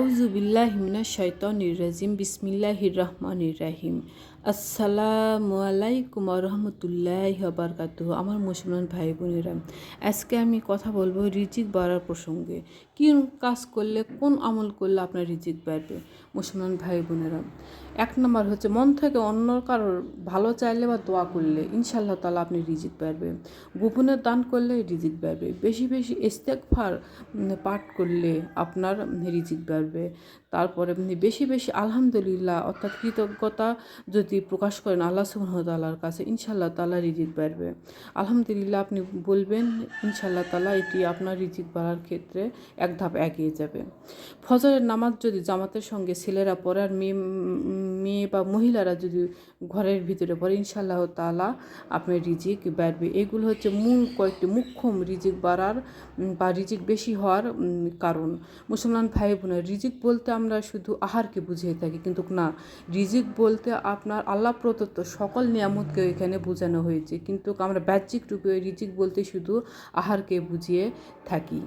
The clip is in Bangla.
আউযু বিল্লাহি মিনাশ শাইতানির রাজিম, বিসমিল্লাহির রহমানির রাহিম। আসসালামু আলাইকুম রহমতুল্লাহ বারকাতুহ। আমার মুসলমান ভাই বোনেরা, আজকে আমি কথা বলব রিজিক বাড়ার প্রসঙ্গে। কি কাজ করলে, কোন আমল করলে আপনার রিজিক বাড়বে? মুসলমান ভাই বোনেরা, এক নম্বর হচ্ছে মন থেকে অন্য কারোর ভালো চাইলে বা দোয়া করলে ইনশাল্লাহ তালা আপনি রিজিক বাড়বে। গোপনে দান করলে রিজিক বাড়বে। বেশি বেশি ইস্তেকফার পাঠ করলে আপনার রিজিক বাড়বে। তারপরে আপনি বেশি বেশি আলহামদুলিল্লাহ, অর্থাৎ কৃতজ্ঞতা যদি প্রকাশ করেন আল্লাহ সুবাহতাল্লাহর কাছে ইনশাল্লাহ তালা রিজিক বাড়বে। আলহামদুলিল্লাহ আপনি বলবেন ইনশাল্লাহ তালা এটি আপনার রিজিক বাড়ার ক্ষেত্রে এক ধাপ এগিয়ে যাবে। ফজরের নামাজ যদি জামাতের সঙ্গে ছেলেরা পড়ে আর মেয়ে মেয়ে বা মহিলারা যদি ঘরের ভিতরে পড়ে ইনশাল্লাহ তালা আপনার রিজিক বাড়বে। এগুলো হচ্ছে মূল কয়েকটি মুখ্যম রিজিক বাড়ার বা রিজিক বেশি হওয়ার কারণ। মুসলমান ভাই বোনের রিজিক বলতে আমরা শুধু আহারকে বুঝিয়ে থাকি, কিন্তু না, রিজিক বলতে আপনার আল্লাহ প্রদত্ত সকল নিয়ামতকে এখানে বোঝানো হয়েছে। কিন্তু আমরা বাহ্যিক রূপে রিজিক বলতে শুধু আহারকে বুঝিয়ে থাকি।